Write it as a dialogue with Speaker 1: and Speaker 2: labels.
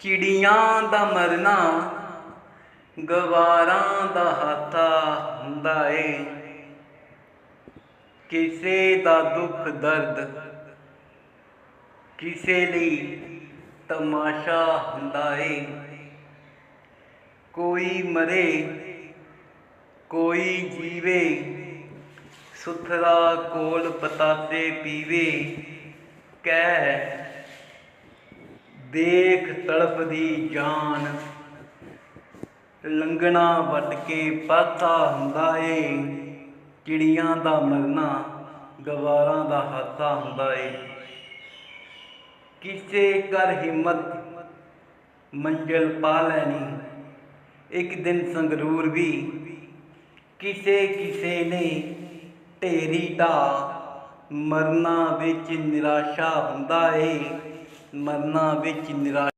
Speaker 1: ਚਿੜੀਆਂ ਦਾ ਮਰਨਾ, ਗਵਾਰਾਂ ਦਾ ਹਾਤਾ ਹੁੰਦਾ ਏ। ਕਿਸੇ ਦਾ ਦੁੱਖ ਦਰਦ, ਕਿਸੇ ਲਈ ਤਮਾਸ਼ਾ ਹੁੰਦਾ ਏ। ਕੋਈ ਮਰੇ, ਕੋਈ ਜੀਵੇ, ਸੁਥਰਾ ਕੋਲ ਪਤਾਸੇ ਪੀਵੇ, ਕਹਿ ਦੇਖ ਤੜਫਦੀ ਜਾਨ। ਲੰਗਣਾ ਵਟ ਕੇ ਪਾਥਾ ਹੁੰਦਾ ਏ। ਚਿੜੀਆਂ ਦਾ ਮਰਨਾ, ਗਵਾਰਾਂ ਦਾ ਹਾਸਾ ਹੁੰਦਾ ਏ। ਕਿਸੇ ਕਰ ਹਿੰਮਤ ਮੰਜ਼ਲ ਪਾ ਲੈਣੀ, ਇੱਕ ਦਿਨ ਸੰਗਰੂਰ ਵੀ ਕਿਸੇ ਕਿਸੇ ਨੇ ਢੇਰੀ ਢਾ ਮਰਨਾ ਵਿੱਚ ਨਿਰਾਸ਼ਾ ਹੁੰਦਾ ਏ। ਮਰਨਾ ਵਿੱਚ ਨਿਰਾਸ਼ਾ